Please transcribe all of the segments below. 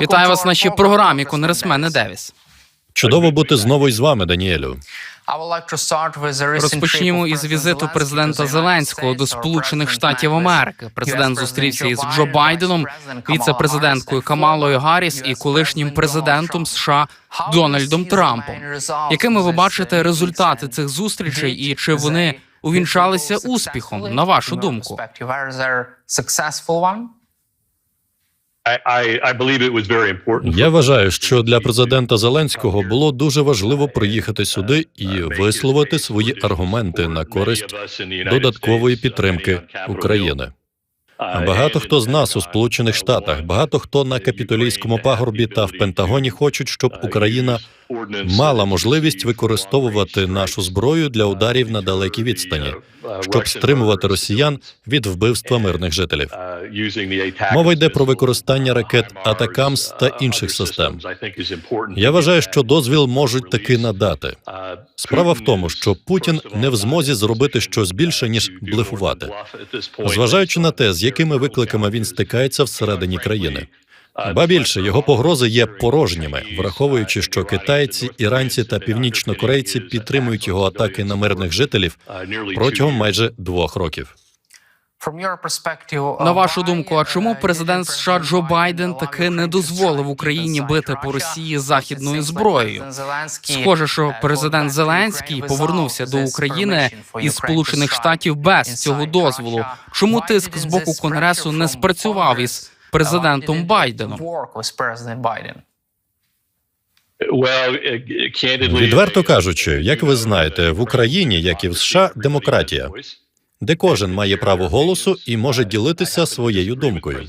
Вітаю вас в нашій програмі, конгресмене Девіс. Чудово бути знову із вами, Даніелю. Розпочнімо із візиту президента Зеленського до Сполучених Штатів Америки. Президент зустрівся із Джо Байденом, віце-президенткою Камалою Гарріс і колишнім президентом США Дональдом Трампом. Якими ви бачите результати цих зустрічей, і чи вони увінчалися успіхом, на вашу думку? Я вважаю, що для президента Зеленського було дуже важливо приїхати сюди і висловити свої аргументи на користь додаткової підтримки України. Багато хто з нас у Сполучених Штатах, багато хто на капітолійському пагорбі та в Пентагоні хочуть, щоб Україна мала можливість використовувати нашу зброю для ударів на далекій відстані, щоб стримувати росіян від вбивства мирних жителів. Мова йде про використання ракет Атакамс та інших систем. Я вважаю, що дозвіл можуть таки надати. Справа в тому, що Путін не в змозі зробити щось більше ніж блефувати, зважаючи на те, з якими викликами він стикається всередині країни. Ба більше його погрози є порожніми, враховуючи, що китайці, іранці та північнокорейці підтримують його атаки на мирних жителів протягом майже двох років. На вашу думку, а чому президент США Джо Байден таки не дозволив Україні бити по Росії західною зброєю? Схоже, що президент Зеленський повернувся до України із Сполучених Штатів без цього дозволу. Чому тиск з боку конгресу не спрацював із президентом Байденом? Відверто кажучи, як ви знаєте, в Україні, як і в США, демократія, де кожен має право голосу і може ділитися своєю думкою.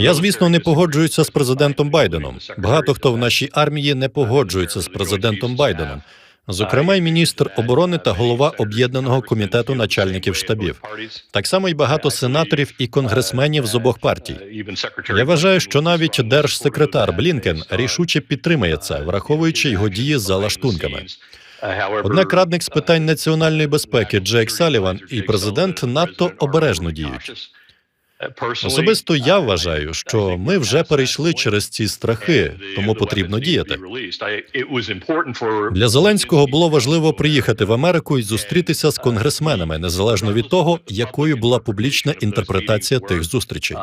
Я, звісно, не погоджуюся з президентом Байденом. Багато хто в нашій армії не погоджується з президентом Байденом. Зокрема, й міністр оборони та голова об'єднаного комітету начальників штабів. Так само й багато сенаторів і конгресменів з обох партій. Я вважаю, що навіть держсекретар Блінкен рішуче підтримує це, враховуючи його дії за лаштунками. Однак радник з питань національної безпеки Джейк Саліван і президент надто обережно діють. Особисто я вважаю, що ми вже перейшли через ці страхи, тому потрібно діяти. Для Зеленського було важливо приїхати в Америку і зустрітися з конгресменами, незалежно від того, якою була публічна інтерпретація тих зустрічей.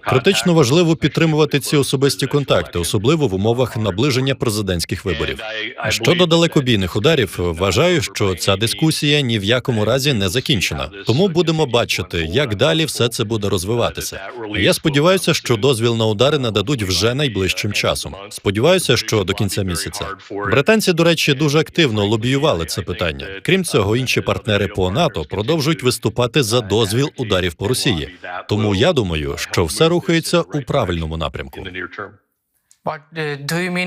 Критично важливо підтримувати ці особисті контакти, особливо в умовах наближення президентських виборів. Щодо далекобійних ударів, вважаю, що ця дискусія ні в якому разі не закінчена. Тому будемо бачити, як далі все це буде розвиватися. Я сподіваюся, що дозвіл на удари нададуть вже найближчим часом. Сподіваюся, що до кінця місяця. Британці, до речі, дуже активно лобіювали це питання. Крім цього, інші партнери по НАТО продовжують виступати за дозвіл ударів по Росії. Тому я думаю, що все рухається у правильному напрямку.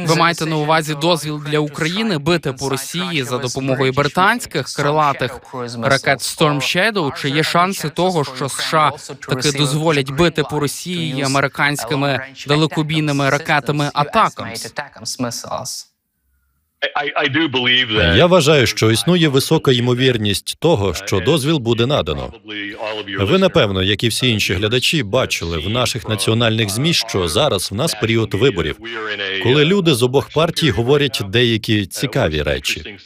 Ви маєте на увазі дозвіл для України бити по Росії за допомогою британських крилатих ракет Storm Shadow? Чи є шанси того, що США таки дозволять бити по Росії американськими далекобійними ракетами Атакамс? Я вважаю, що існує висока ймовірність того, що дозвіл буде надано. Ви напевно, як і всі інші глядачі, бачили в наших національних змі, що зараз в нас період виборів, коли люди з обох партій говорять деякі цікаві речі.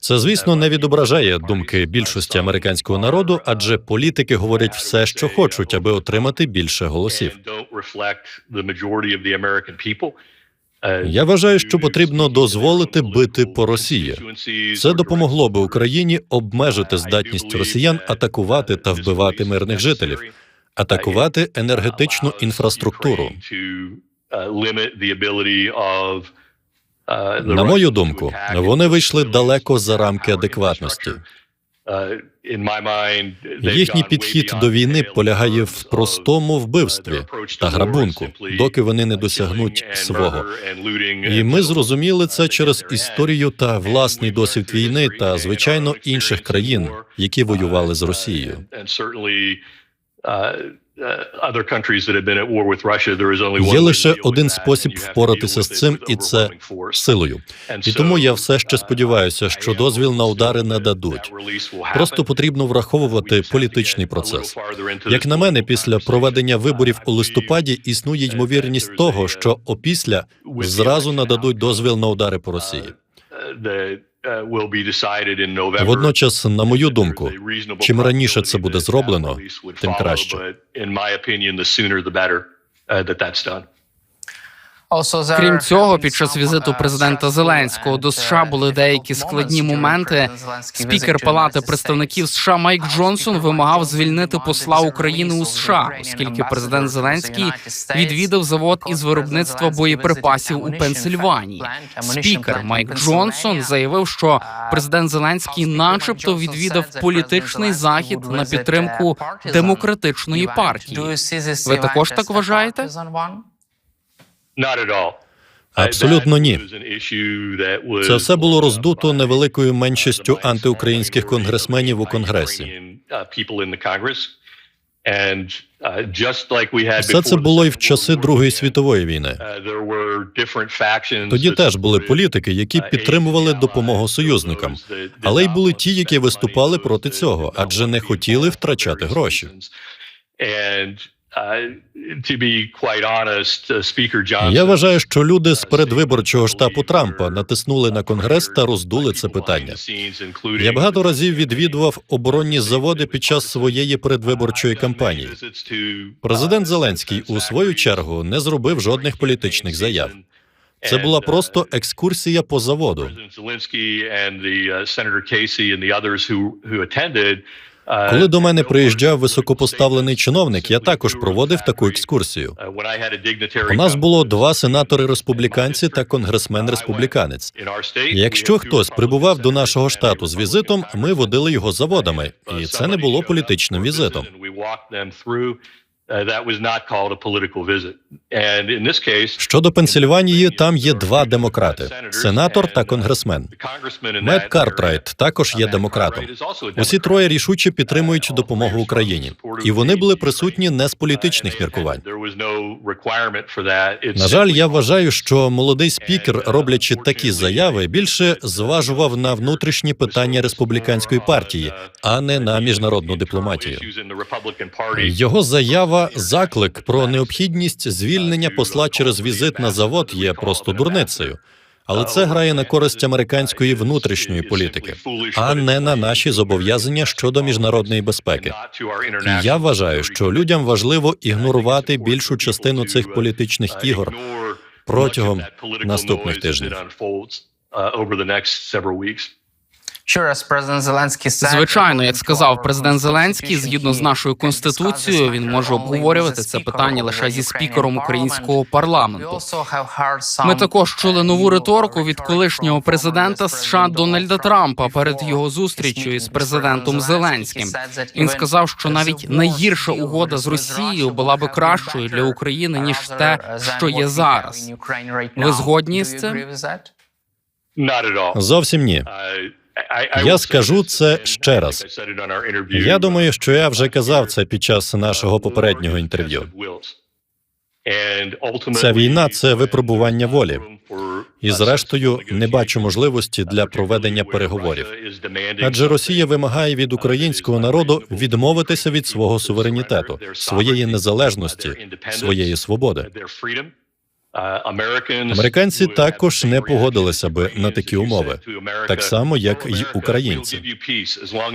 Це, звісно, не відображає думки більшості американського народу, адже політики говорять все, що хочуть, аби отримати більше голосів. Я вважаю, що потрібно дозволити бити по Росії. Це допомогло би Україні обмежити здатність росіян атакувати та вбивати мирних жителів, атакувати енергетичну інфраструктуру. На мою думку, вони вийшли далеко за рамки адекватності. Їхній підхід до війни полягає в простому вбивстві та грабунку, доки вони не досягнуть свого. І ми зрозуміли це через історію та власний досвід війни та звичайно інших країн, які воювали з Росією. Є лише один спосіб впоратися з цим, і це силою. І тому я все ще сподіваюся, що дозвіл на удари не дадуть. Просто потрібно враховувати політичний процес. Як на мене, після проведення виборів у листопаді існує ймовірність того, що опісля зразу нададуть дозвіл на удари по Росії. Водночас, на мою думку, чим раніше це буде зроблено, тим краще. Крім цього, під час візиту президента Зеленського до США були деякі складні моменти. Спікер Палати представників США Майк Джонсон вимагав звільнити посла України у США, оскільки президент Зеленський відвідав завод із виробництва боєприпасів у Пенсильванії. Спікер Майк Джонсон заявив, що президент Зеленський, начебто, відвідав політичний захід на підтримку демократичної партії. Ви також так вважаєте? Абсолютно ні. Це все було роздуто невеликою меншістю антиукраїнських конгресменів у конгресі. Все це було і в часи Другої світової війни. Тоді теж були політики, які підтримували допомогу союзникам, але й були ті, які виступали проти цього, адже не хотіли втрачати гроші. Я вважаю, що люди з передвиборчого штабу Трампа натиснули на конгрес та роздули це питання. Я багато разів відвідував оборонні заводи під час своєї передвиборчої кампанії. Президент Зеленський у свою чергу не зробив жодних політичних заяв. Це була просто екскурсія по заводу. Коли до мене приїжджав високопоставлений чиновник, я також проводив таку екскурсію. У нас було два сенатори республіканці та конгресмен республіканець. Якщо хтось прибував до нашого штату з візитом, ми водили його заводами, і це не було політичним візитом. Щодо Пенсильванії, там є два демократи: сенатор та конгресмен. Мед Картрайт також є демократом. Усі троє рішуче підтримують допомогу Україні, і вони були присутні не з політичних міркувань. На жаль, я вважаю, що молодий спікер, роблячи такі заяви, більше зважував на внутрішні питання республіканської партії, а не на міжнародну дипломатію. Його заява заклик про необхідність звільнення посла через візит на завод є просто дурницею. Але це грає на користь американської внутрішньої політики, а не на наші зобов'язання щодо міжнародної безпеки. І я вважаю, що людям важливо ігнорувати більшу частину цих політичних ігор протягом наступних тижнів. Звичайно, як сказав президент Зеленський, згідно з нашою конституцією, він може обговорювати це питання лише зі спікером українського парламенту. Ми також чули нову риторику від колишнього президента США Дональда Трампа перед його зустрічю із президентом Зеленським. Він сказав, що навіть найгірша угода з Росією була би кращою для України ніж те, що є зараз. Ви згодні з цим? Зовсім ні. Я скажу це ще раз. Я думаю, що я вже казав це під час нашого попереднього інтерв'ю. Ця війна це випробування волі. І зрештою не бачу можливості для проведення переговорів. Адже Росія вимагає від українського народу відмовитися від свого суверенітету, своєї незалежності, своєї свободи. Американці також не погодилися би на такі умови, так само як й українці.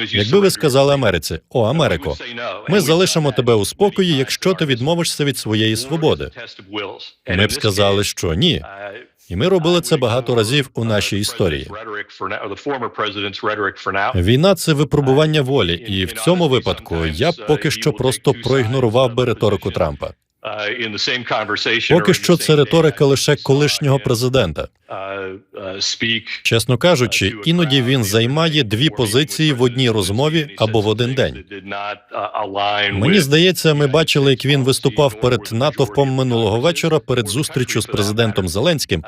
Якби ви сказали Америці, о Америко, ми залишимо тебе у спокої, якщо ти відмовишся від своєї свободи. Ми б сказали, що ні. І ми робили це багато разів у нашій історії. Війна це випробування волі, і в цьому випадку я б поки що просто проігнорував би риторику Трампа. Поки що це риторика лише колишнього президента. Чесно кажучи, іноді він займає дві позиції в одній розмові або в один день. Мені здається, ми бачили, як він виступав перед натовпом минулого вечора перед зустрічю з президентом Зеленським.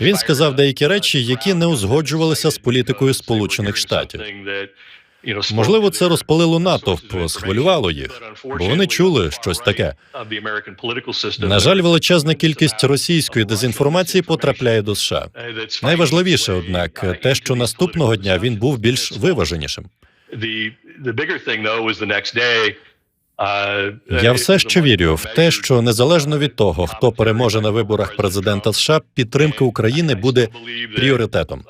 Він сказав деякі речі, які не узгоджувалися з політикою Сполучених Штатів. Можливо, це розпалило натовп, схвилювало їх, бо вони чули щось таке. На жаль, величезна кількість російської дезінформації потрапляє до США. Найважливіше, однак, те, що наступного дня він був більш виваженішим. Я все ще вірю в те, що незалежно від того, хто переможе на виборах президента США, підтримка України буде пріоритетом.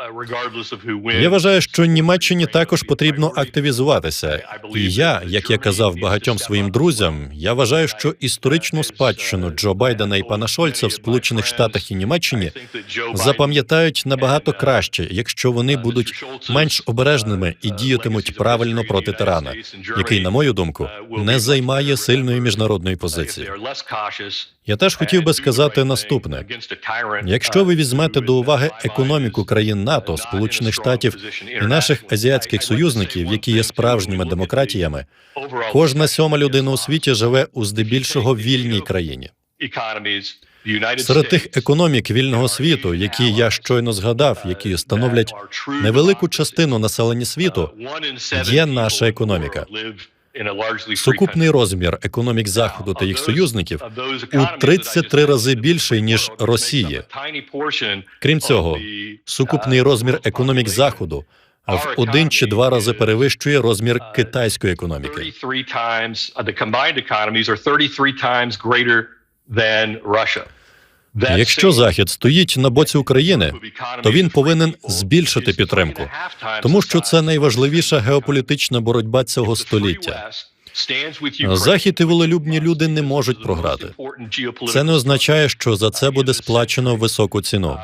Я вважаю, що Німеччині також потрібно активізуватися. І я, як я казав багатьом своїм друзям, я вважаю, що історичну спадщину Джо Байдена і пана Шольца в Сполучених Штатах і Німеччині запам'ятають набагато краще, якщо вони будуть менш обережними і діятимуть правильно проти тирана, який, на мою думку, не займає сильної міжнародної позиції. Я теж хотів би сказати наступне: якщо ви візьмете до уваги економіку країн НАТО, Сполучених Штатів і наших азіатських союзників, які є справжніми демократіями, кожна сьома людина у світі живе у здебільшого вільній країні. Серед тих економік вільного світу, які я щойно згадав, які становлять невелику частину населення світу, є наша економіка. Сукупний розмір економік заходу та їх союзників у 33 рази більший ніж Росії. Крім цього, сукупний розмір економік заходу в один чи два рази перевищує розмір китайської економіки. Якщо Захід стоїть на боці України, то він повинен збільшити підтримку, тому що це найважливіша геополітична боротьба цього століття. Захід і волелюбні люди не можуть програти. Це не означає, що за це буде сплачено високу ціну.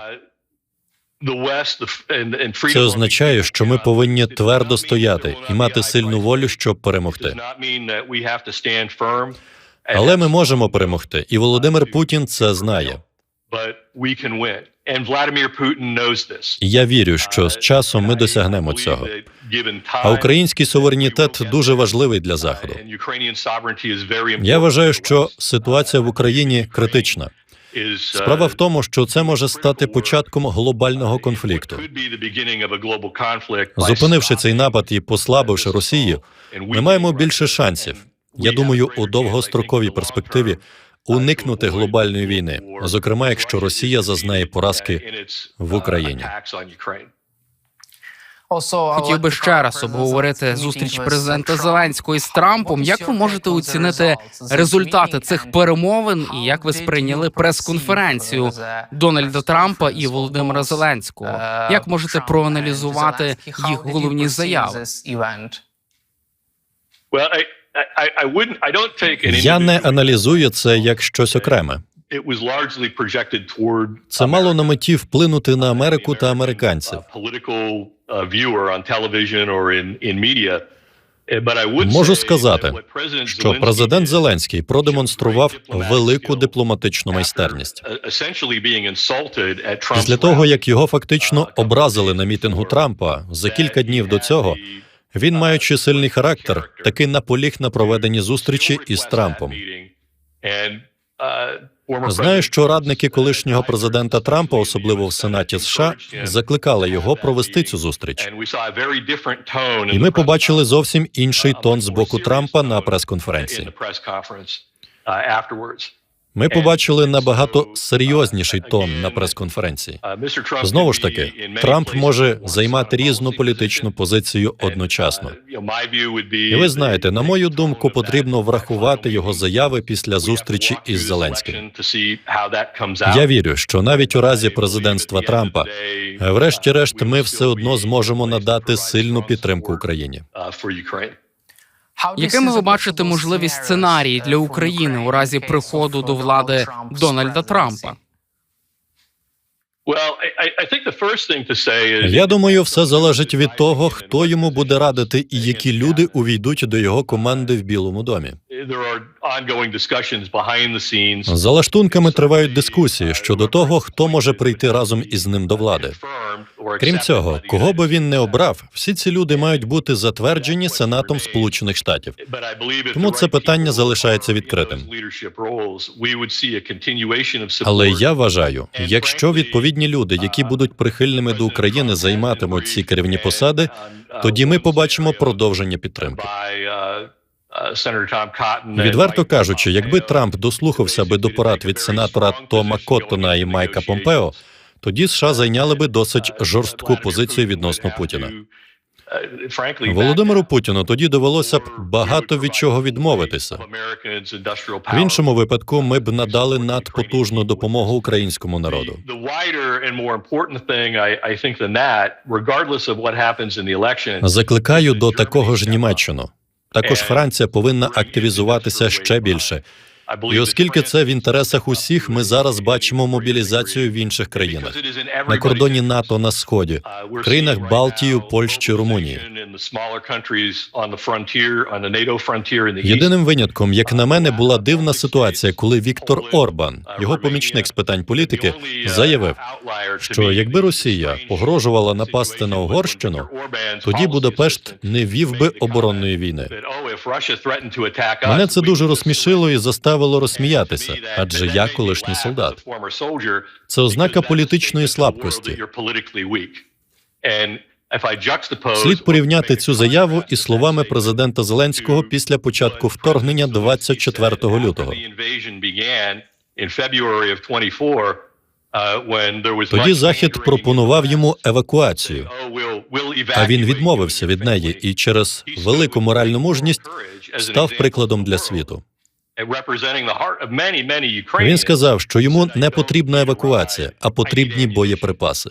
Це означає, що ми повинні твердо стояти і мати сильну волю, щоб перемогти. Але ми можемо перемогти, і Володимир Путін це знає. Я вірю, що з часом ми досягнемо цього. А український суверенітет дуже важливий для заходу. Я вважаю, що ситуація в Україні критична. Справа в тому, що це може стати початком глобального конфлікту. Зупинивши цей напад і послабивши Росію, ми маємо більше шансів. Я думаю, у довгостроковій перспективі уникнути глобальної війни, зокрема, якщо Росія зазнає поразки в Україні. Хотів би ще раз обговорити зустріч президента Зеленського із Трампом. Як ви можете оцінити результати цих перемовин і як ви сприйняли прес-конференцію Дональда Трампа і Володимира Зеленського? Як можете проаналізувати їх головні заяви? Я не аналізую це як щось окреме. Це мало на меті вплинути на Америку та американців. Можу сказати, що президент Зеленський продемонстрував велику дипломатичну майстерність. Після того, як його фактично образили на мітингу Трампа за кілька днів до цього, він, маючи сильний характер, таки наполіг на проведенні зустрічі із Трампом. Знаю, що радники колишнього президента Трампа, особливо в Сенаті США, закликали його провести цю зустріч. І ми побачили зовсім інший тон з боку Трампа на прес-конференції. Ми побачили набагато серйозніший тон на прес-конференції. Знову ж таки, Трамп може займати різну політичну позицію одночасно. І ви знаєте, на мою думку, потрібно врахувати його заяви після зустрічі із Зеленським. Я вірю, що навіть у разі президентства Трампа, врешті-решт, ми все одно зможемо надати сильну підтримку Україні. Якими ви бачите можливі сценарії для України у разі приходу до влади Дональда Трампа? Я думаю, все залежить від того, хто йому буде радити і які люди увійдуть до його команди в Білому домі. За лаштунками тривають дискусії щодо того, хто може прийти разом із ним до влади. Крім цього, кого би він не обрав, всі ці люди мають бути затверджені Сенатом Сполучених Штатів. Тому це питання залишається відкритим. Але я вважаю, якщо відповідні люди, які будуть прихильними до України, займатимуть ці керівні посади, тоді ми побачимо продовження підтримки. Відверто кажучи, якби Трамп дослухався би до порад від сенатора Тома Коттона і Майка Помпео, тоді США зайняли би досить жорстку позицію відносно Путіна. Володимиру Путіну тоді довелося б багато від чого відмовитися. В іншому випадку ми б надали надпотужну допомогу українському народу. Закликаю до такого ж Німеччину. Також Франція повинна активізуватися ще більше. І оскільки це в інтересах усіх, ми зараз бачимо мобілізацію в інших країнах на кордоні НАТО на сході, країнах Балтії, Польщі, Румунії. Єдиним винятком, як на мене, була дивна ситуація, коли Віктор Орбан, його помічник з питань політики, заявив, що якби Росія погрожувала напасти на Угорщину, тоді Будапешт не вів би оборонної війни. Мене це дуже розсмішило і заставило розсміятися, адже я колишній солдат. Це ознака політичної слабкості. Слід порівняти цю заяву із словами президента Зеленського після початку вторгнення 24 лютого. Тоді захід пропонував йому евакуацію. А він відмовився від неї і через велику моральну мужність став прикладом для світу. Він сказав, що йому не потрібна евакуація, а потрібні боєприпаси.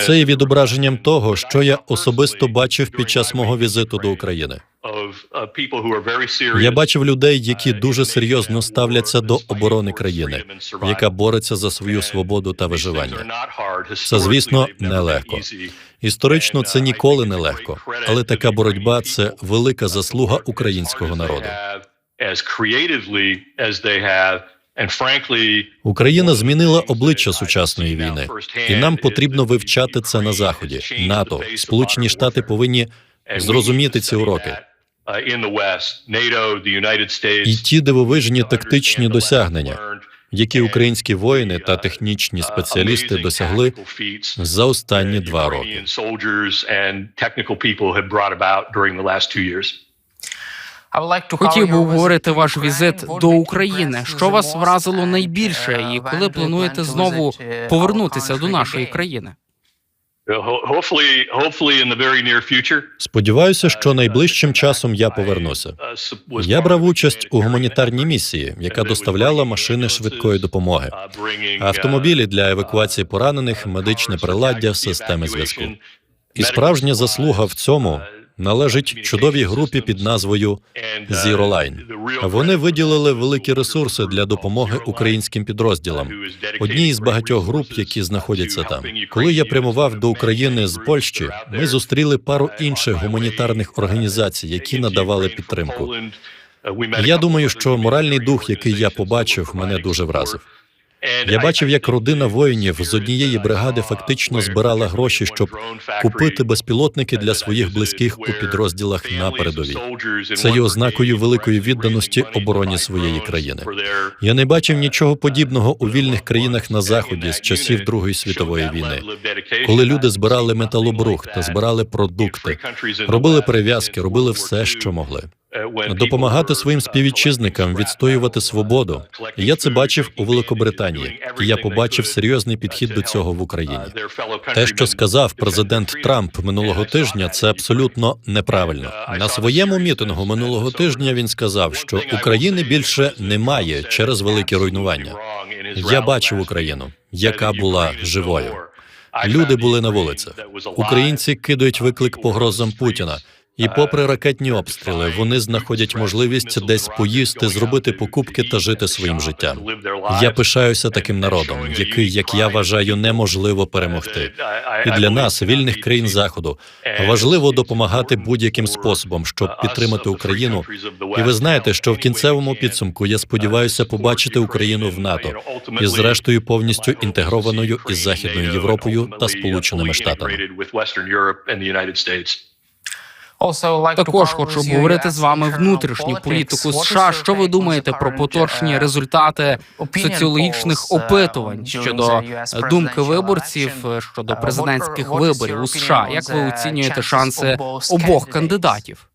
Це є відображенням того, що я особисто бачив під час мого візиту до України. Я бачив людей, які дуже серйозно ставляться до оборони країни, яка бореться за свою свободу та виживання. Це, звісно, нелегко. Історично це ніколи не легко, але така боротьба це велика заслуга українського народу. Україна змінила обличчя сучасної війни, і нам потрібно вивчати це на заході. НАТО, Сполучені Штати повинні зрозуміти ці уроки. І ті дивовижні тактичні досягнення, які українські воїни та технічні спеціалісти досягли за останні два роки. Хотів би обговорити ваш візит до України. Що вас вразило найбільше, і коли плануєте знову повернутися до нашої країни? Сподіваюся, що найближчим часом я повернуся. Я брав участь у гуманітарній місії, яка доставляла машини швидкої допомоги, автомобілі для евакуації поранених, медичне приладдя, системи зв'язку. І справжня заслуга в цьому належить чудовій групі під назвою Zero. Вони виділили великі ресурси для допомоги українським підрозділам. Одній із багатьох груп, які знаходяться там. Коли я прямував до України з Польщі, ми зустріли пару інших гуманітарних організацій, які надавали підтримку. Я думаю, що моральний дух, який я побачив, мене дуже вразив. Я бачив, як родина воїнів з однієї бригади фактично збирала гроші, щоб купити безпілотники для своїх близьких у підрозділах на передовій. Це є ознакою великої відданості обороні своєї країни. Я не бачив нічого подібного у вільних країнах на заході з часів Другої світової війни, коли люди збирали металобрух та збирали продукти, робили перев'язки, робили все, що могли. Допомагати своїм співвітчизникам відстоювати свободу. Я це бачив у Великобританії, і я побачив серйозний підхід до цього в Україні. Те, що сказав президент Трамп минулого тижня, це абсолютно неправильно. На своєму мітингу минулого тижня він сказав, що України більше немає через великі руйнування. Я бачив Україну, яка була живою. Люди були на вулицях. Українці кидають виклик погрозам Путіна. І попри ракетні обстріли, вони знаходять можливість десь поїсти, зробити покупки та жити своїм життям. Я пишаюся таким народом, який, як я вважаю, неможливо перемогти. І для нас, вільних країн заходу, важливо допомагати будь-яким способом, щоб підтримати Україну. І ви знаєте, що в кінцевому підсумку я сподіваюся побачити Україну в НАТО і, зрештою, повністю інтегрованою із Західною Європою та Сполученими Штатами. Також хочу обговорити з вами внутрішню політику США. Що ви думаєте про поточні результати соціологічних опитувань щодо думки виборців щодо президентських виборів у США? Як ви оцінюєте шанси обох кандидатів?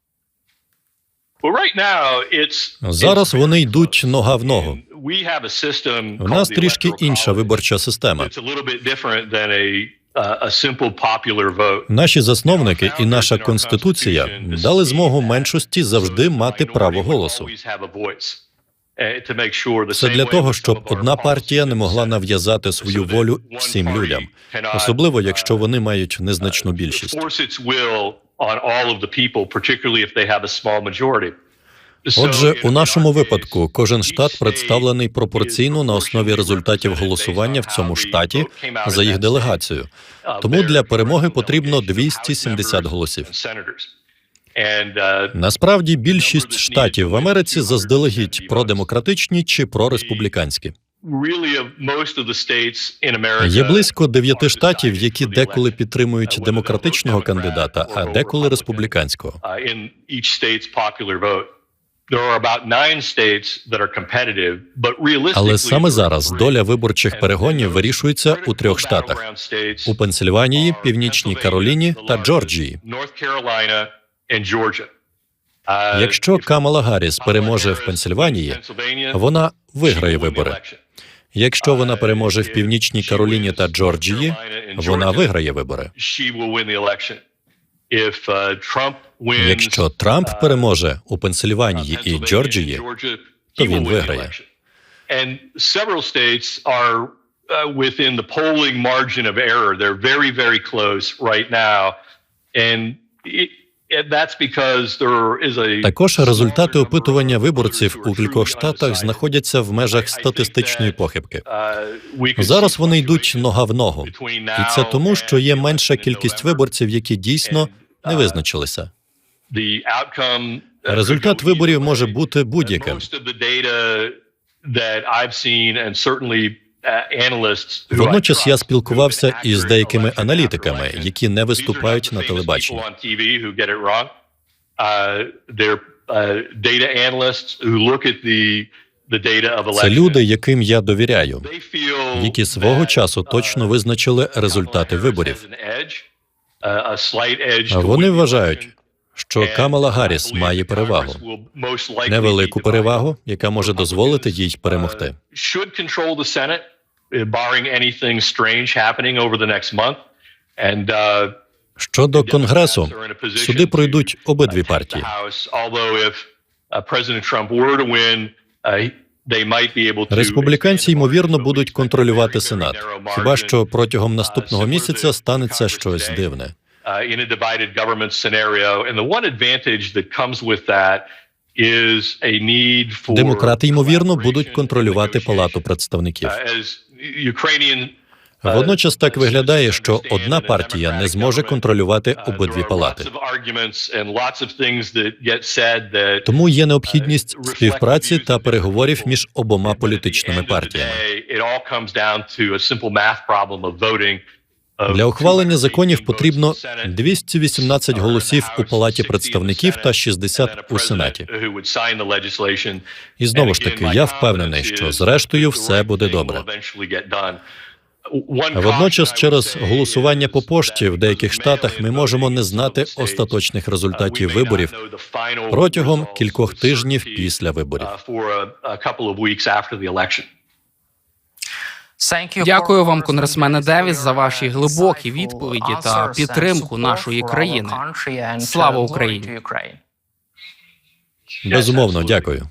Зараз вони йдуть нога в ногу. У нас трішки інша виборча система. Наші засновники і наша конституція дали змогу меншості завжди мати право голосу. Це для того, щоб одна партія не могла нав'язати свою волю всім людям, особливо якщо вони мають незначну більшість. Отже, у нашому випадку кожен штат представлений пропорційно на основі результатів голосування в цьому штаті за їх делегацію. Тому для перемоги потрібно 270 голосів. Насправді більшість штатів в Америці заздалегідь продемократичні чи прореспубліканські. Є близько дев'яти штатів, які деколи підтримують демократичного кандидата, а деколи республіканського. Але саме зараз доля виборчих перегонів вирішується у трьох штатах: у Пенсильванії, Північній Кароліні та Джорджії. Якщо Камала Гарріс переможе в Пенсильванії, вона виграє вибори. Якщо вона переможе в Північній Кароліні та Джорджії, вона виграє вибори. Якщо Трамп переможе у Пенсильванії і Джорджії, то він виграє. within the polling margin of error. They're very, very close right now. And it, that's because there is a Також результати опитування виборців у кількох штатах знаходяться в межах статистичної похибки. Зараз вони йдуть нога в ногу, і це тому, що є менша кількість виборців, які дійсно не визначилися. Результат виборів може бути будь-яким. Водночас я спілкувався із деякими аналітиками, які не виступають на телебаченні. Це люди, яким я довіряю, які свого часу точно визначили результати виборів. Вони вважають, що Камала Гарріс має перевагу, невелику перевагу, яка може дозволити їй перемогти. Щодо конгресу, сюди пройдуть обидві партії. Республіканці ймовірно будуть контролювати сенат. Хіба що протягом наступного місяця станеться щось дивне. Uh, in a divided government scenario. And the one advantage that comes with that is a need for Демократи ймовірно будуть контролювати палату представників. Uh, uh, Водночас так виглядає, що одна партія не зможе контролювати uh, обидві палати. Тому є необхідність співпраці та переговорів між обома політичними партіями. Для ухвалення законів потрібно 218 голосів у палаті представників та 60 у сенаті. І знову ж таки, я впевнений, що зрештою все буде добре. Водночас, через голосування по пошті в деяких штатах ми можемо не знати остаточних результатів виборів протягом кількох тижнів після виборів. Дякую вам, конгресмене Девіс, за ваші глибокі відповіді та підтримку нашої країни. Слава Україні! Безумовно, дякую.